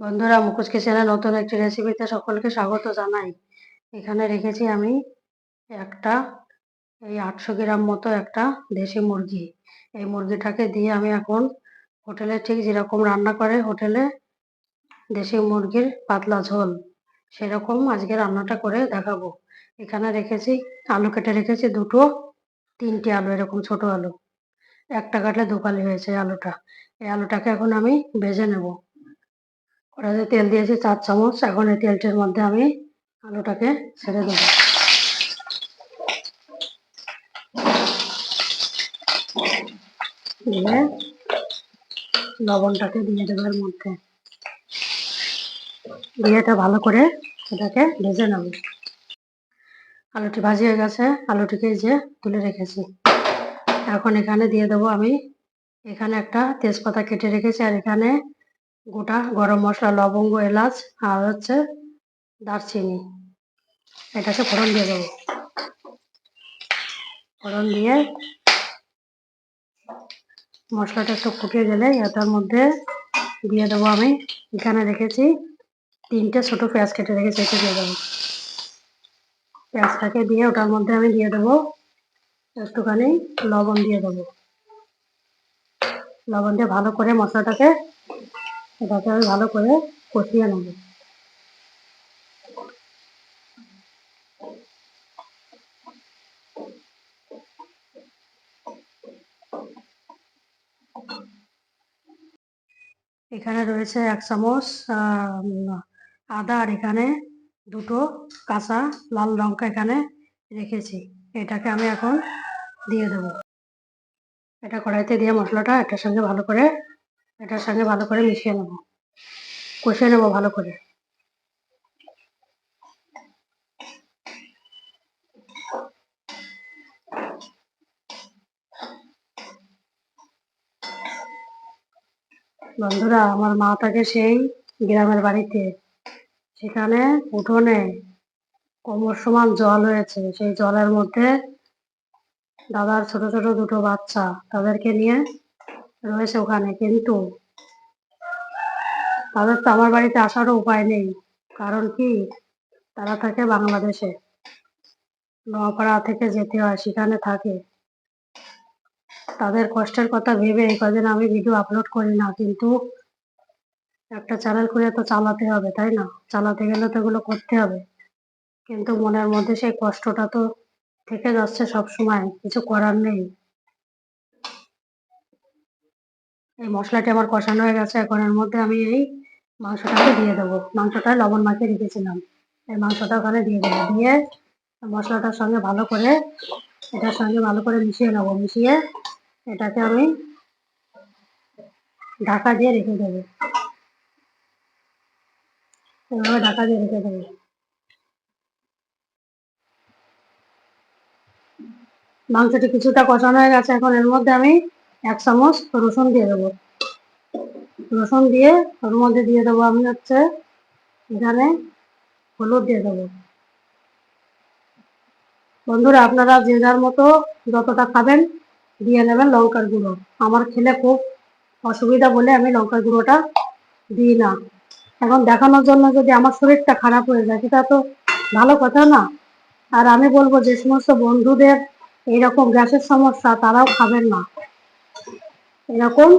বন্ধুরা মুখোশ কিচেনের নতুন একটি রেসিপিতে সকলকে স্বাগত জানাই। এখানে রেখেছি আমি একটা, এই আটশো গ্রাম মতো একটা দেশি মুরগি। এই মুরগিটাকে দিয়ে আমি এখন হোটেলে ঠিক যেরকম রান্না করে, হোটেলে দেশি মুরগির পাতলা ঝোল, সেরকম আজকে রান্নাটা করে দেখাবো। এখানে রেখেছি, আলু কেটে রেখেছি দুটো, তিনটে আলু, এরকম ছোট আলু। একটা কাটলে দু কালি হয়েছে আলুটা। এই আলুটাকে এখন আমি ভেজে নেব। কড়াইতে তেল দিয়েছি চার চামচ, এখন এই তেলটির মধ্যে আমি আলুটাকে ছেড়ে দেবো। দিয়ে লবণটাকে দিয়ে দেবো এর মধ্যে। দিয়ে এটা ভালো করে এটাকে ভেজে নেব। আলুটি ভাজি হয়ে গেছে, আলুটিকে যে তুলে রেখেছি। এখন এখানে দিয়ে দেবো আমি, এখানে একটা তেজপাতা কেটে রেখেছি, আর এখানে গোটা গরম মশলা, লবঙ্গ, এলাচ আর হচ্ছে দারচিনি। এটাকে ফোড়ন দিয়ে দেবো। ফোড়ন দিয়ে মশলাটা একটু ফুটে গেলে এটার মধ্যে দিয়ে দেবো আমি। এখানে রেখেছি তিনটে ছোট পেঁয়াজ কেটে রেখেছি এটা দিয়ে দেবো। পেঁয়াজটাকে দিয়ে ওটার মধ্যে আমি দিয়ে দেবো একটুখানি লবণ দিয়ে দেবো। লবণ দিয়ে ভালো করে মশলাটাকে এটাকে আমি ভালো করে কষিয়ে নেব। এখানে রয়েছে এক চামচ আদা, আর এখানে দুটো কাঁচা লাল লঙ্কা এখানে রেখেছি। এটাকে আমি এখন দিয়ে দেব। এটা কড়াইতে দিয়ে মশলাটা এটার সঙ্গে ভালো করে এটার সঙ্গে ভালো করে মিশিয়ে নেব। কষিয়ে নেব ভালো করে। বন্ধুরা, আমার মা থাকে সেই গ্রামের বাড়িতে। সেখানে উঠোনে কোমর সমান জল হয়েছে। সেই জলের মধ্যে দাদার ছোট ছোট দুটো বাচ্চা তাদেরকে নিয়ে রয়েছে ওখানে, কিন্তু তাদের তো আমার বাড়িতে আসারও উপায় নেই। কারণ কি? তারা থাকে বাংলাদেশে। নোয়াপাড়া থেকে যেতে হয়, সেখানে থাকে। তাদের কষ্টের কথা ভেবে এই কদিন আমি ভিডিও আপলোড করি না, কিন্তু একটা চ্যানেল করে তো চালাতে হবে, তাই না? চালাতে গেলে তো এগুলো করতে হবে। কিন্তু মনের মধ্যে সেই কষ্টটা তো থেকে যাচ্ছে সব সময়, কিছু করার নেই। এই মশলাটি আমার কষানো হয়ে গেছে। এখন এর মধ্যে আমি এই মাংসটাকে দিয়ে দেবো। মাংসটা লবণ মাখিয়ে রেখেছিলাম। এই মাংসটা ওখানে দিয়ে দেবো। দিয়ে মশলাটার সঙ্গে ভালো করে এটার সঙ্গে ভালো করে মিশিয়ে নেব। মিশিয়ে এটাকে আমি ঢাকা দিয়ে রেখে দেবো। এভাবে ঢাকা দিয়ে রেখে দেবো। মাংসটি কিছুটা কষানো হয়ে গেছে। এখন এর মধ্যে আমি এক চামচ রসুন দিয়ে দেবো। রসুন দিয়ে ওর মধ্যে দিয়ে দেবো আমি হচ্ছে এখানে হলুদ দিয়ে দেবো। বন্ধুরা আপনারা যে যার মতো যতটা খাবেন দিয়ে নেবেন লঙ্কার গুঁড়ো। আমার খেলে খুব অসুবিধা বলে আমি লঙ্কার গুঁড়োটা দিই না। এখন দেখানোর জন্য যদি আমার শরীরটা খারাপ হয়ে যায়, সেটা তো ভালো কথা না। আর আমি বলব যে সমস্ত বন্ধুদের এইরকম গ্যাসের সমস্যা তারাও খাবেন না। এরকম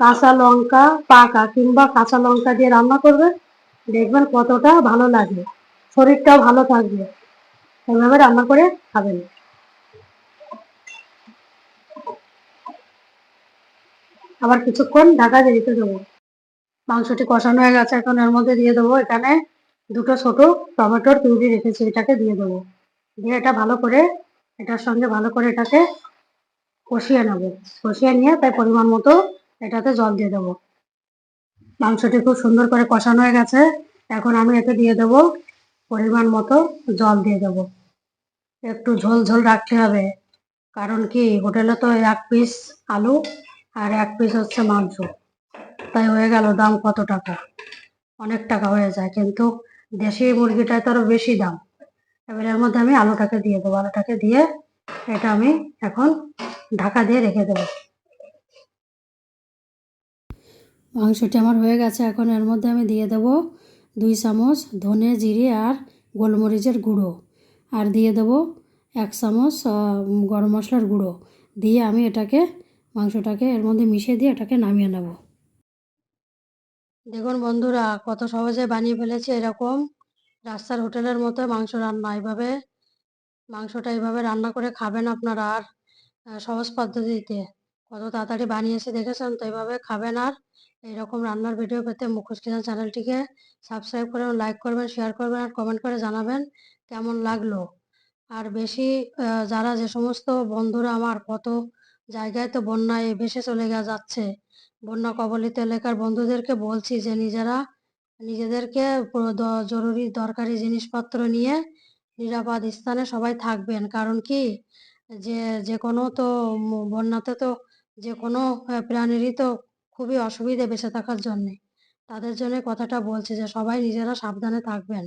কাঁচা লঙ্কা পাকা কিংবা কাঁচা লঙ্কা দিয়ে রান্না করবে, দেখবেন কতটা ভালো লাগে, শরীরটাও ভালো থাকবে। এভাবে রান্না করে খাবেন। আবার কিছুক্ষণ ঢাকা দিয়ে দিতে দেবো। মাংসটি কষানো হয়ে গেছে, এখন এর মধ্যে দিয়ে দেবো এখানে দুটো ছোট টমেটোর পিউরি রেখেছি, এটাকে দিয়ে দেবো। দিয়ে এটা ভালো করে, এটার সঙ্গে ভালো করে এটাকে কষিয়ে নেব। কষিয়ে নিয়ে তাই পরিমাণ মতো এটাতে জল দিয়ে দেবো। মাংসটি খুব সুন্দর করে কষানো হয়ে গেছে। এখন আমি এতে দিয়ে দেব পরিমাণ মতো জল দিয়ে দেব। একটু ঝোল ঝোল রাখতে হবে। কারণ কি, হোটেলে তো এক পিস আলু আর এক পিস হচ্ছে মাংস। তাই হয়ে গেল দাম কত টাকা? অনেক টাকা হয়ে যায়। কিন্তু দেশি মুরগিটায় তো আরও বেশি দাম। এবার এর মধ্যে আমি আলুটাকে দিয়ে দেবো। আলুটাকে দিয়ে এটা আমি এখন ঢাকা দিয়ে রেখে দেবো। মাংসটি আমার হয়ে গেছে এখন এর মধ্যে আমি দিয়ে দেবো দুই চামচ ধনে জিরে আর গোলমরিচের গুঁড়ো। আর দিয়ে দেবো এক চামচ গরম মশলার গুঁড়ো। দিয়ে আমি এটাকে মাংসটাকে এর মধ্যে মিশিয়ে দিয়ে এটাকে নামিয়ে নেব। দেখুন বন্ধুরা কত সহজে বানিয়ে ফেলেছি এরকম। রাস্তার হোটেলের মতো মাংস রান্না এইভাবে মাংসটা এইভাবে রান্না করে খাবেন আপনারা। আর সহজ পদ্ধতিতে। কত তাড়াতাড়ি বানিয়েছি দেখেছেন? তো এইভাবে খাবেন আর এইরকম রান্নার ভিডিও পেতে মুখোশ কিচেন চ্যানেলটিকে সাবস্ক্রাইব করবেন লাইক করবেন শেয়ার করবেন আর কমেন্ট করে জানাবেন কেমন লাগল। আর বেশি যারা যে সমস্ত বন্ধুরা আমার, কত জায়গায় তো বন্যায় ভেসে চলে যাচ্ছে। বন্যা কবলিত এলাকার বন্ধুদেরকে বলছি যে নিজেরা, নিজেদেরকে জরুরি দরকারি জিনিসপত্র নিয়ে নিরাপদ স্থানে সবাই থাকবেন। কারণ কি? যে যে কোনো তো বন্যাতে তো যে কোনো প্রাণীরই তো খুবই অসুবিধে বেঁচে থাকার জন্যে। তাদের জন্যে কথাটা বলছি যে, সবাই নিজেরা সাবধানে থাকবেন।